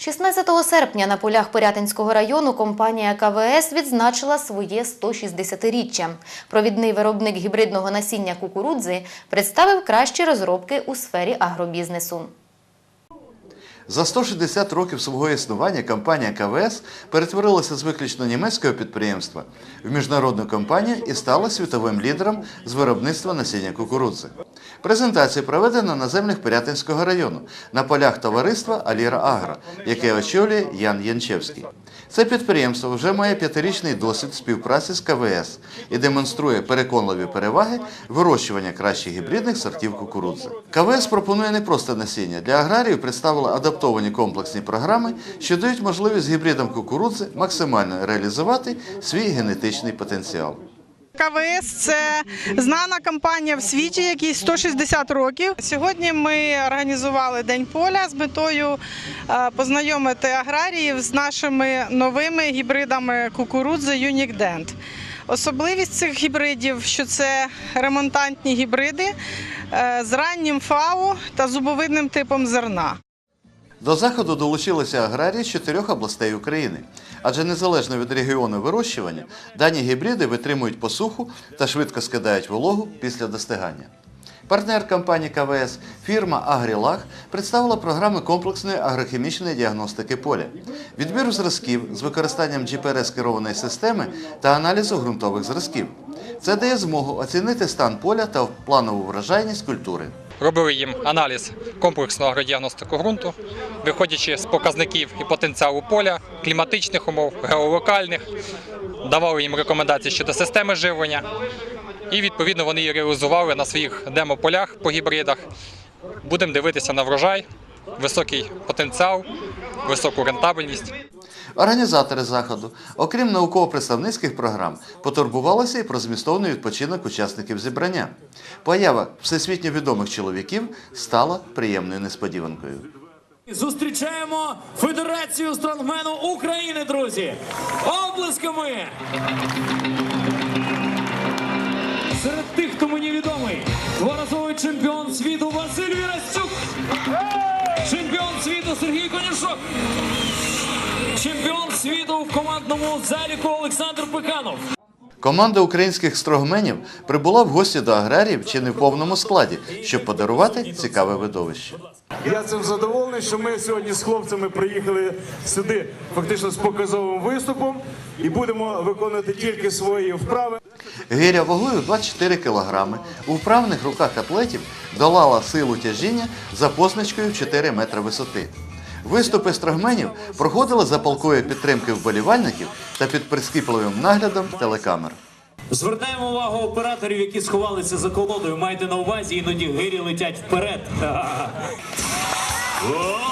16 серпня на полях Пирятинського району компанія КВС відзначила своє 160-річчя. Провідний виробник гібридного насіння кукурудзи представив кращі розробки у сфері агробізнесу. За 160 років свого існування компанія КВС перетворилася з виключно німецького підприємства в міжнародну компанію і стала світовим лідером з виробництва насіння кукурудзи. Презентація проведена на землях Пирятинського району на полях товариства Аліра Агро, яке очолює Ян Янчевський. Це підприємство вже має п'ятирічний досвід співпраці з КВС і демонструє переконливі переваги вирощування кращих гібридних сортів кукурудзи. КВС пропонує не просто насіння. Для аграріїв представили адаптовані комплексні програми, що дають можливість гібридам кукурудзи максимально реалізувати свій генетичний потенціал. КВС це знана компанія в світі, якій 160 років. Сьогодні ми організували День поля з метою е, познайомити аграріїв з нашими новими гібридами кукурудзи Dent. Особливість цих гібридів, що це ремонтантні гібриди е, з раннім ФАУ та зубовидним типом зерна. До заходу долучилися аграрії з чотирьох областей України, адже незалежно від регіону вирощування, дані гібриди витримують посуху та швидко скидають вологу після достигання. Партнер компанії КВС фірма Агрілаг представила програми комплексної агрохімічної діагностики поля, відбіру зразків з використанням GPS-керованої системи та аналізу ґрунтових зразків. Це дає змогу оцінити стан поля та планову врожайність культури. Робили їм аналіз комплексного агродіагностику ґрунту, виходячи з показників і потенціалу поля, кліматичних умов, геолокальних, давали їм рекомендації щодо системи живлення. І відповідно вони її реалізували на своїх демополях по гібридах. Будемо дивитися на врожай, високий потенціал, високу рентабельність. Організатори заходу, окрім науково-представницьких програм, потурбувалися і про змістовний відпочинок учасників зібрання. Поява всесвітньо відомих чоловіків стала приємною несподіванкою. Зустрічаємо Федерацію стронгмену України, друзі! Облисками! Серед тих, хто мені відомий, дворазовий чемпіон світу Василь чемпіон світу Сергій чемпіон світу в командному заліку Олександр Пиханов. Команда українських строгменів прибула в гості до аграріїв чи не в повному складі, щоб подарувати цікаве видовище. Я цим задоволений, що ми сьогодні з хлопцями приїхали сюди фактично з показовим виступом і будемо виконувати тільки свої вправи. Гиря вагою 24 кілограми у вправних руках атлетів долала силу тяжіння за позначкою в 4 метри висоти. Виступи строгменів проходили за палкою підтримки вболівальників та під прискіпливим наглядом телекамер. Звертаємо увагу операторів, які сховалися за колодою. Майте на увазі, іноді гирі летять вперед.